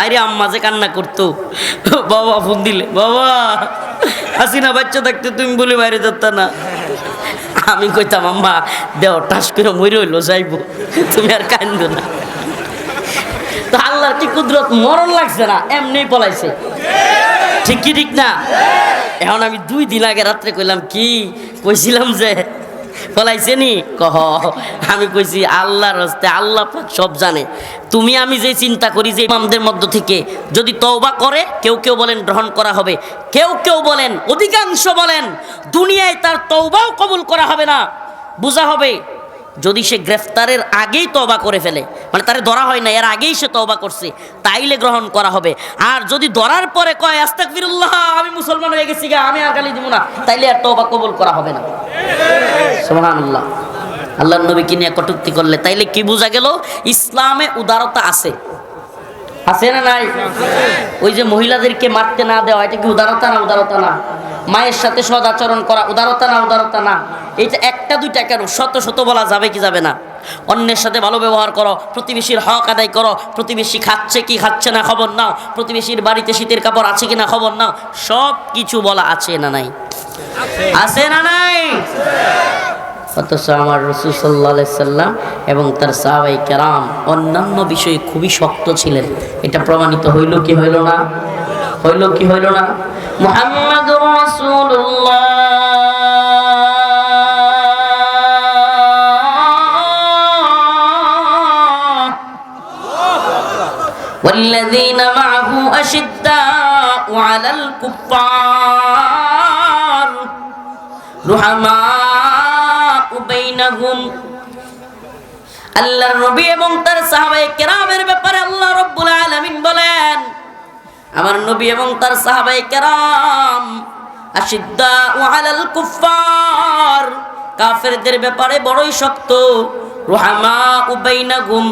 আরে আম্মা যে কান্না করতো। বাবা ফোন দিলে, বাবা, হাসিনা বাচ্চা থাকতে তুমি বলে বাইরে যেত না। আমি কইতাম, আম্মা দেও টাস করে মরে হইল, যাইবো। তুমি আর কান্দ না। তো আল্লাহর কি কুদরত, মরণ লাগছে না এমনি পলাইছে। ঠিক কি ঠিক না? এখন আমি দুই দিন আগে রাত্রে কইলাম, কি? কইছিলাম যে পলাইছে নি কহ, আমি কইছি, আল্লাহর হস্তে আল্লাহ সব জানে। তুমি আমি যে চিন্তা করি যে ইমামদের মধ্য থেকে, যদি তওবা করে, কেউ কেউ বলেন গ্রহণ করা হবে। কেউ কেউ বলেন, অধিকাংশ বলেন, দুনিয়ায় তার তওবাও কবুল করা হবে না। বোঝা হবে? যদি সে গ্রেফতারের আগেই তবা করে ফেলে মানে তারে ধরা হয় না এর আগেই সে তবা করছে, তাইলে গ্রহণ করা হবে। আর যদি ধরার পরে কয় আস্তাক ফিরুল্লাহ আমি মুসলমান হয়ে গেছি গা, আমি আর গালি দিব না তাইলে আর তবা কবুল করা হবে না। সোহানুল্লাহ আল্লাহ নবীকে নিয়ে কটুক্তি করলে তাইলে কি বোঝা গেল? ইসলামে উদারতা আছে। আছে না নাই? ওই যে মহিলাদেরকে মারতে না দেওয়া এটা কি উদারতা না উদারতা না? মায়ের সাথে সদ আচরণ করা উদারতা না উদারতা না? এইটা একটা দুইটা কেন? শত শত বলা যাবে কি যাবে না? অন্যের সাথে ভালো ব্যবহার করো প্রতিবেশীর হক আদায় করো প্রতিবেশী খাচ্ছে কি খাচ্ছে না খবর নাও? প্রতিবেশীর বাড়িতে শীতের কাপড় আছে কি না খবর নাও? সব কিছু বলা আছে না নাই? আছে। না নাই? অথচ আমার রসুল সাল্লাহ সাল্লাম এবং তার সাহাবাই কেরাম অন্যান্য বিষয়ে খুবই শক্ত ছিলেন এটা প্রমাণিত হইল কি হইল না হইল কি হইল না মোহাম্মদ والذين معه أشداء على الكفار رحماء আল্লাহর নবী এবং তার সাহাবায়ে কেরামের ব্যাপারে আল্লাহ রব্বুল বলেন, আমার নবী এবং তার সাহাবায়ে কেরাম কুফার কাফেরদের ব্যাপারে বড়ই শক্ত। রুহামা উবাইনা গুম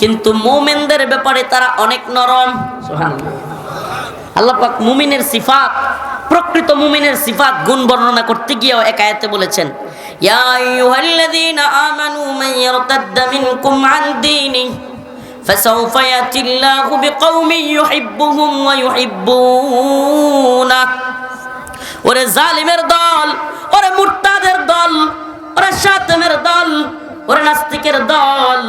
কিন্তু মোমেনদের ব্যাপারে তারা অনেক নরম। আল্লাহ পাক মুমিনের সিফাত, প্রকৃত মুমিনের সিফাত গুণ বর্ণনা করতে গিয়েও একায়াতে বলেছেন বলেছেন ইয়া আইয়ুহাল্লাযীনা আমানু মান ইয়ারতাদ্দা মিনকুম আন দীনিহি فسوف يأتي الله بقوم يحبهم ويحبونه ওরে জালিমের দল ওরে মুরতাদের দল ওরে শাতেমের দল ওরে নাস্তিকের দল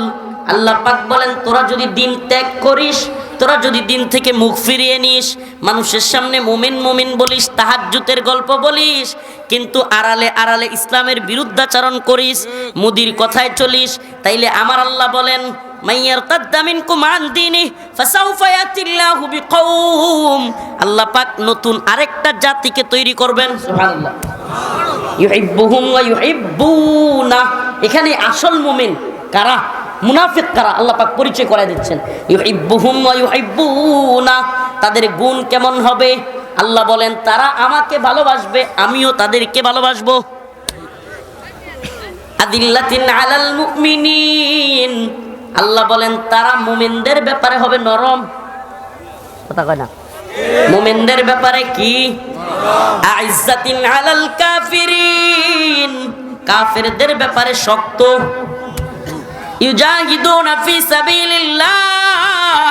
আল্লাহ পাক বলেন তোরা যদি দিন ত্যাগ করিস তোরা যদি দিন থেকে মুখ ফিরিয়ে নিস মানুষের সামনে মুমিন মুমিন বলিস তাহাজ্জুতের গল্প বলিস কিন্তু আড়ালে আড়ালে ইসলামের বিরুদ্ধাচরণ করিস মুদির কথায় চলিস তাইলে আমার আল্লাহ বলেন মাইয়ার তাদ্দামিন কুমান দিনি ফাসাউফা ইয়াতিল্লাহু বিকৌম। আল্লাহ পাক নতুন আরেকটা জাতিকে তৈরি করবেন। সুবহানাল্লাহ। ইউহিব্বুহুম ওয়া ইউহিব্বুনা। এখানে আসল মুমিন কারা? মুনাফিক কারা? আল্লাহ পাক পরিচয় করে দিচ্ছেন। ইউহিব্বুনা। তাদের গুণ কেমন হবে? আল্লাহ বলেন, তারা আমাকে ভালোবাসবে, আমিও তাদেরকে ভালোবাসবো। আদিল্লাতিন আলাল মুমিনিন। আল্লাহ বলেন, তারা মুমিনদের ব্যাপারে হবে নরম। কথা কয় না? মুমিনদের ব্যাপারে কি? আইজ্জাতিন আলাল কাফিরিন। কাফেরদের ব্যাপারে শক্ত। ইউজাহিদুনা ফি সাবিলিল্লাহ।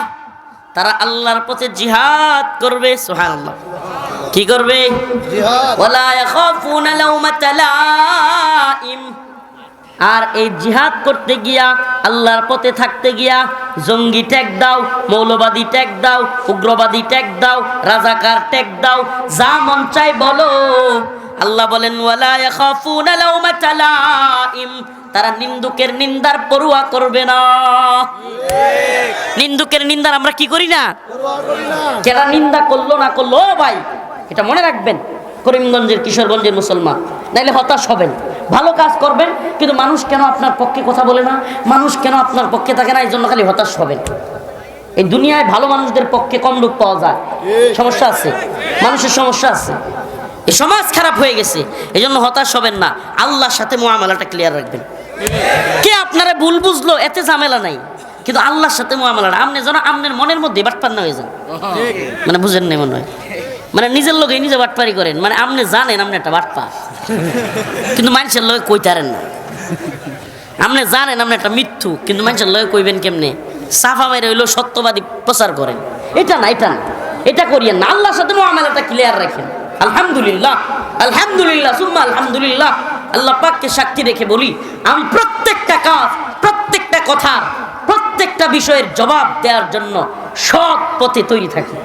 তারা আল্লাহর পথে জিহাদ করবে সুবহানাল্লাহ। কি করবে? ওয়ালা ইয়াখাফুনা লাউমাতা লাইম। আর এই জিহাদ করতে গিয়া আল্লাহর পথে থাকতে গিয়া জঙ্গি ট্যাগ দাও মৌলবাদী ট্যাগ দাও উগ্রবাদী ট্যাগ দাও রাজাকার ট্যাগ দাও যা মন চাই বলো। আল্লাহ বলেন ওয়ালা ইয়াখাফুনা লাউমাতা লাইম। তারা নিন্দুকের নিন্দার পড়ুয়া করবে না। নিন্দুকের নিন্দার আমরা কি করি না? কেরা নিন্দা করল না করল ভাই, এটা মনে রাখবেন, করিমগঞ্জের কিশোরগঞ্জের মুসলমান, নাইলে হতাশ হবেন। ভালো কাজ করবেন, কিন্তু মানুষ কেন আপনার পক্ষে কথা বলে না? মানুষ কেন আপনার পক্ষে থাকে না? এই জন্য খালি হতাশ হবেন। এই দুনিয়ায় ভালো মানুষদের পক্ষে কম লোক পাওয়া যায়। সমস্যা আছে। মানুষের সমস্যা আছে। এই সমাজ খারাপ হয়ে গেছে। এই জন্য হতাশ হবেন না। আল্লাহর সাথে মোয়ামেলাটা ক্লিয়ার রাখবেন। কে আপনারা ভুল বুঝলো, এতে ঝামেলা নাই। কিন্তু আল্লাহর সাথে মোয়ামেলাটা আপনি যেন আপনার মনের মধ্যে বাটপার না হয়ে যান মানে বুঝেন নাই মনে হয়। মানে নিজের লোকে নিজে বাটপারি করেন। মানে আপনি জানেন আপনি একটা বাটপা। কিন্তু মানুষের লোকে কইতারেন না। আপনি জানেন আপনি একটা মৃত্যু কিন্তু মানুষের লয়ে কইবেন কেমনে? সাফা মেরে হইল সত্যবাদী প্রচার করেন। এটা না এটা না। এটা করিয়েন না। আল্লাহর সাথে মামলাটা ক্লিয়ার রাখেন। আলহামদুলিল্লাহ আলহামদুলিল্লাহ, সুম্মা আলহামদুলিল্লাহ। আল্লাহ পাককে সাক্ষী রেখে বলি আমি প্রত্যেকটা কাজ প্রত্যেকটা কথা প্রত্যেকটা বিষয়ের জবাব দেওয়ার জন্য সৎ পথে তৈরি থাকি।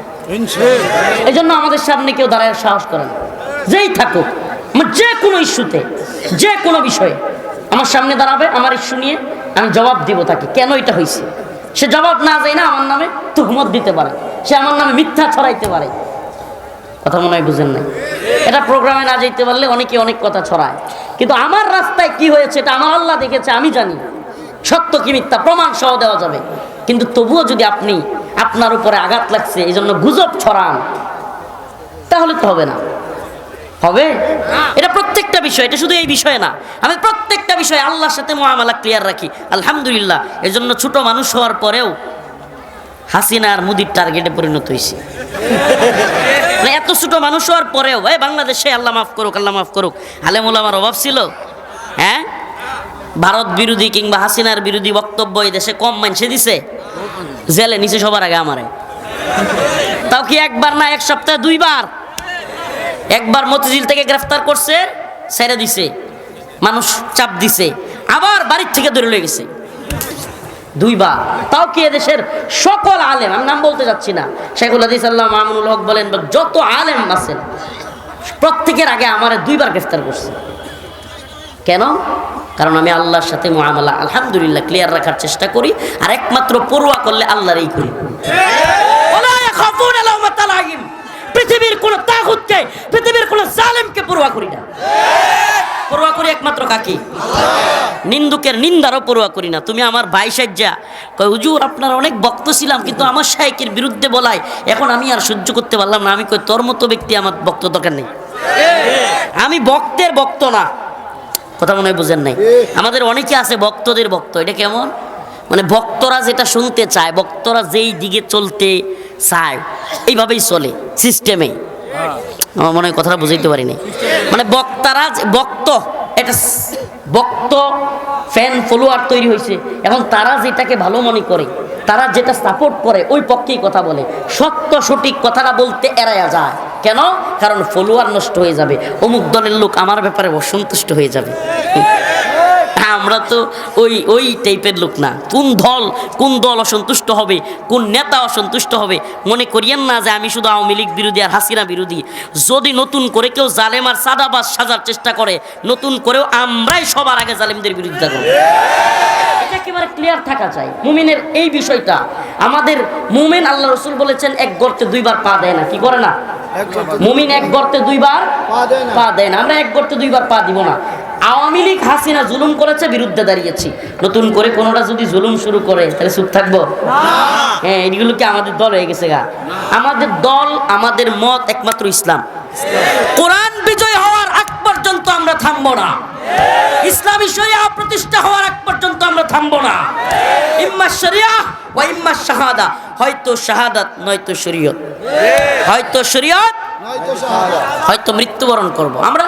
এই জন্য আমাদের সামনে কেউ দাঁড়ায় সাহস করে না। যেই থাকুক যে কোনো ইস্যুতে যে কোনো বিষয়ে আমার সামনে দাঁড়াবে আমার ইস্যু নিয়ে আমি জবাব দিব তাকে। কেন এটা হয়েছে সে জবাব না যায় না আমার নামে তুহমত দিতে পারে। সে আমার নামে মিথ্যা ছড়াইতে পারে। কথা মনে হয় বুঝেন নাই? এটা প্রোগ্রামে না যেতে পারলে অনেকে অনেক কথা ছড়ায়। কিন্তু আমার রাস্তায় কি হয়েছে এটা আমার আল্লাহ দেখেছে, আমি জানি। সত্য কি মিথ্যা? প্রমাণ সহ দেওয়া যাবে। কিন্তু তবুও যদি আপনি আপনার উপরে আঘাত লাগছে এই জন্য গুজব ছড়ান, তাহলে তো হবে না। হবে? এটা প্রত্যেকটা বিষয়, এটা শুধু এই বিষয়ে না। আমি প্রত্যেকটা বিষয়ে আল্লাহর সাথে মহামালা ক্লিয়ার রাখি। আলহামদুলিল্লাহ, এজন্য ছোট মানুষ হওয়ার পরেও হাসিনা আর মুদির টার্গেটে পরিণত হয়েছে। এত ছোট মানুষ হওয়ার পরেও এই বাংলাদেশে আল্লাহ মাফ করুক, আল্লাহ মাফ করুক। আলেমুল আমার অভাব ছিল। হ্যাঁ? ভারত বিরোধী কিংবা হাসিনার বিরোধী বক্তব্য এই দেশে কম মানছে দিছে। জেলে নিচে সবার আগে আমারে। তাও কি একবার না, এক সপ্তাহে দুইবার? একবার মতিঝিল থেকে গ্রেফতার করছে, ছেড়ে দিছে। মানুষ চাপ দিছে। আবার বাড়ির থেকে ধরে লয়ে গেছে। দুইবার তাও কি এদেশের সকল আলেম, আমি নাম বলতে যাচ্ছি না। শেখুল হাদিস আল্লাহ মামুনুল হক বলেন, যত আলেম আছেন, প্রত্যেকের আগে আমার দুইবার গ্রেফতার করছে। কেন? কারণ আমি আল্লাহর সাথে মোহামলা আলহামদুলিল্লাহ ক্লিয়ার রাখার চেষ্টা করি, আর একমাত্র পড়ুয়া করলে করি। ওলা ইয়াখাফুনা লাউমাতা পৃথিবীর কোন তাগুতকে, পৃথিবীর কোন জালেমকে পড়ুয়া করি না। পড়ুয়া করি একমাত্র কাকে? নিন্দুকের নিন্দারও পড়ুয়া করি না। তুমি আমার ভাই সাজ্জা। কয়, হুজুর, আপনার অনেক বক্ত ছিলাম, কিন্তু আমার শাইকের বিরুদ্ধে বলায় এখন আমি আর সহ্য করতে পারলাম না। আমি কই তোর মতো ব্যক্তি আমার বক্ত দরকার নেই। আমি বক্তের বক্ত না। কথা মনে হয় বুঝেন নাই? আমাদের অনেকে আছে ভক্তদের ভক্ত। এটা কেমন? মানে ভক্তরা যেটা শুনতে চায়, ভক্তরা যেই দিকে চলতে চায়, এইভাবেই চলে সিস্টেমে। আমার মনে হয় কথাটা বুঝাইতে পারিনি। মানে বক্তারা বক্ত এটা বক্ত ফ্যান ফলোয়ার তৈরি হয়েছে। এখন তারা যেটাকে ভালো মনে করে, তারা যেটা সাপোর্ট করে, ওই পক্ষেই কথা বলে। সত্য, সঠিক কথাটা বলতে এড়াইয়া যায়। কেন? কারণ ফলোয়ার নষ্ট হয়ে যাবে। অমুক দলের লোক আমার ব্যাপারে অসন্তুষ্ট হয়ে যাবে। আমরা তো ওই ওই টাইপের লোক না। কোন দল কোন দল অসন্তুষ্ট হবে কোন নেতা অসন্তুষ্ট হবে মনে করিয়েন না যে আমি শুধু আওয়ামী লীগ বিরোধী আর হাসিনা বিরোধী। যদি নতুন করে কেউ জালেম আর সাদাবাস সাজার চেষ্টা করে নতুন করেও আমরাই সবার আগে জালেমদের বিরোধিতা করব। এটা একেবারে ক্লিয়ার থাকা চাই। মুমিনের এই বিষয়টা আমাদের মুমিন আল্লাহ রসুল বলেছেন এক গর্তে দুইবার পা দেয় না। কি করে না? মুমিন এক গর্তে দুইবার পা দেয় না। পা দেয় না। আমরা এক গর্তে দুইবার পা দিব না। আওয়ামী লীগ হাসিনা জুলুম করেছে বিরুদ্ধে দাঁড়িয়েছি। নতুন করে কোনোটা যদি জুলুম শুরু করে তাহলে চুপ থাকব? হ্যাঁ এইগুলো কি আমাদের দল হয়ে গেছে গা? আমাদের দল আমাদের মত একমাত্র ইসলাম। কোরআন বিজয় হওয়ার আগ পর্যন্ত আমরা থামবো না। ইসলামী শরিয়া প্রতিষ্ঠা হওয়ার আগ পর্যন্ত আমরা থামবো না। ইম্মা শরিয়া ওয়া ইম্মা শাহাদা। হয়তো শাহাদাত নয়তো শরীয়ত। হয়তো শরীয়ত হয়তো মৃত্যুবরণ করব। আমরা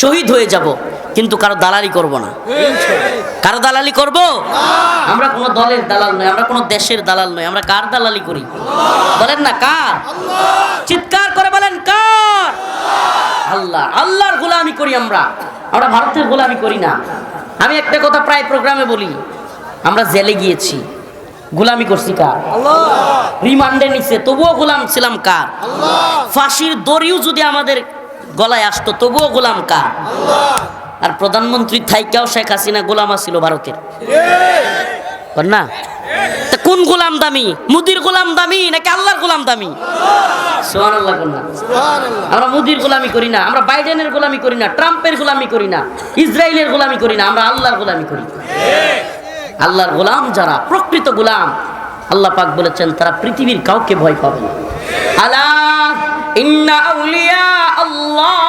শহীদ হয়ে যাব কিন্তু কারও দালালি করব না। কারও দালালি করব? আমরা কোনো দলের দালাল নই আমরা কোনো দেশের দালাল নই আমরা কার দালালি করি? বলেন না কার? চিৎকার করে বলেন কার? আল্লাহ আল্লাহর গোলামি করি আমরা। আমরা ভারতের গোলামি করি না। আমি একটা কথা প্রায় প্রোগ্রামে বলি আমরা জেলে গিয়েছি। গোলামি করছি কার? রিমান্ডে নিছে তবুও গোলাম ছিলাম কার? ফাঁসির দড়িও যদি আমাদের গলায় আসতো তবুও গোলাম কার? আর প্রধানমন্ত্রী থাইকাও শেখ হাসিনা গোলামা ছিল ভারতের। না? কোন গোলাম দামি? মুদির গোলাম দামি নাকি আল্লাহর গোলাম দামি? আল্লাহ আমরা মুদির গোলামি করি না আমরা বাইডেনের গোলামি করি না ট্রাম্পের গোলামি করি না ইসরায়েলের গোলামি করি না আমরা আল্লাহর গোলামি করি। আল্লাহর গোলাম যারা প্রকৃত গোলাম আল্লাহ পাক বলেছেন তারা পৃথিবীর কাউকে ভয় পাবে না। আলা আল্লাহ।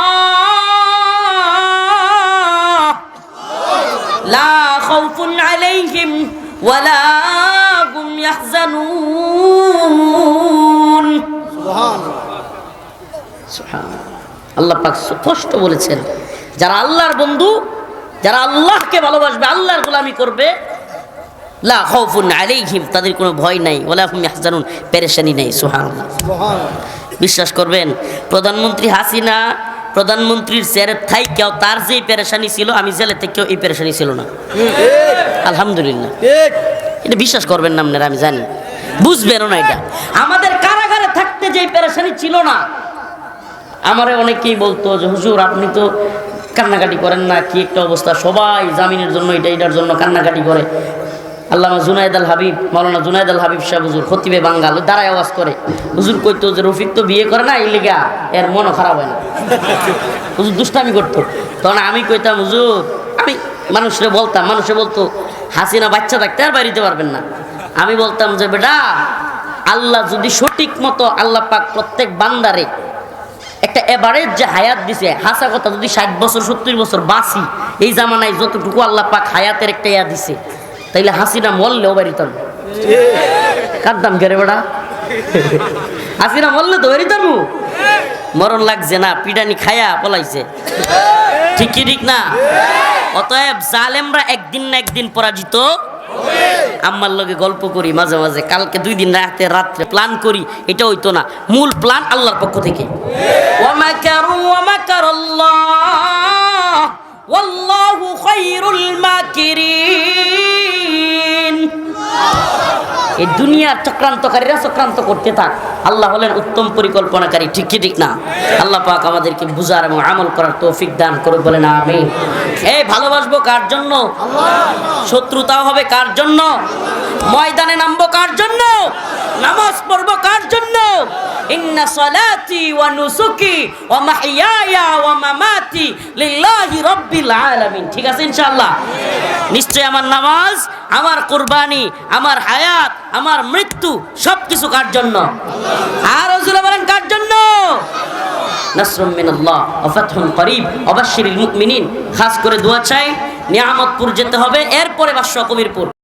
লা আলাইহিম ওয়ালা পাক স্পষ্ট বলেছেন, যারা আল্লাহর বন্ধু, যারা আল্লাহকে ভালোবাসবে, আল্লাহর গোলামি করবে, লা তাদের কোনো ভয় নাই ওলা হুম ইয়াহজানুন, পেরেশানি নাই, সুবহানাল্লাহ। বিশ্বাস করবেন, প্রধানমন্ত্রী হাসিনা, প্রধানমন্ত্রীর চেয়ারের থাই কেউ তার যেই পেরেশানি ছিল, আমি জেলে থেকেও এই পেরেশানি ছিল না। আলহামদুলিল্লাহ। এটা বিশ্বাস করবেন না আমি জানি। বুঝবেনও না এটা। আমাদের কারাগারে থাকতে যেই পেরেশানি ছিল না, আমারে অনেকেই বলতো যে, হুজুর, আপনি তো কান্নাকাটি করেন না, কি একটা অবস্থা? সবাই জামিনের জন্য এটা এটার জন্য কান্নাকাটি করে। আল্লামা জুনায়দ আল হাবিব মৌলানা জুনায়দ আল হাবিব সাহেব হুজুর খতিবে বাঙ্গাল, দাঁড়ায় আওয়াজ করে। হুজুর কইতো যে রফিক তো বিয়ে করে না এই লিগা এর মনও খারাপ হয় না। হুজুর দুষ্টামি করতো। তখন আমি কইতাম, হুজুর, আমি মানুষরে বলতাম, মানুষে বলতো, হাসিনা বাচ্চা থাকতে আর বাড়িতে পারবেন না। আমি বলতাম যে, বেটা, আল্লাহ যদি সঠিক মতো আল্লাহ পাক প্রত্যেক বান্দারে একটা এভারেজ যে হায়াত দিছে, হাসা কথা যদি ষাট বছর, সত্তর বছর বাঁচি, এই জামানায় যতটুকু আল্লাহ পাক হায়াতের একটা ইয়া দিছে তাইলে হাসিনা মরলেও বাড়িতাম কার দাম কেরে বেড়া হাসিনা মরলে তো বাড়িতাম মরণ লাগছে না, পিডানি খায়া পলাইছে। ঠিক কি ঠিক না? অতএব জালেমরা একদিন না একদিন পরাজিত আম্মার লগে গল্প করি মাঝে মাঝে, কালকে দুই দিন রাতে, রাত্রে প্ল্যান করি, এটা হইতো না। মূল প্ল্যান আল্লাহর পক্ষ থেকে। ওয়াল্লাহু খায়রুল মাকিরিন। এই দুনিয়ার চক্রান্তকারীরা চক্রান্ত করতে থাক। আল্লাহ হলেন উত্তম পরিকল্পনাকারী, ঠিক কি ঠিক না? আল্লাহ পাক আমাদেরকে বুঝার এবং আমল করার তৌফিক দান করুক, বলেন আমি এই ভালোবাসবো কার জন্য? শত্রুতাও হবে কার জন্য? ময়দানে নামবো কার জন্য? নামাজ পড়ব কার জন্য? ইন্না সালাতি ওয়া নুসুকি ওয়া মাহইয়ায়া ওয়া মামাতি লিল্লাহি রাব্বিল আলামিন। ঠিক আছে ইনশাআল্লাহ? নিশ্চয় আমার নামাজ, আমার কুরবানি, আমার হায়াত, আমার মৃত্যু সব কিছু কার জন্য? আর বলেন, কার জন্য? মুমিনিন। খাস করে দোয়া চাই, নিয়ামতপুর যেতে হবে, এরপরে বাদশাহ কবিরপুর।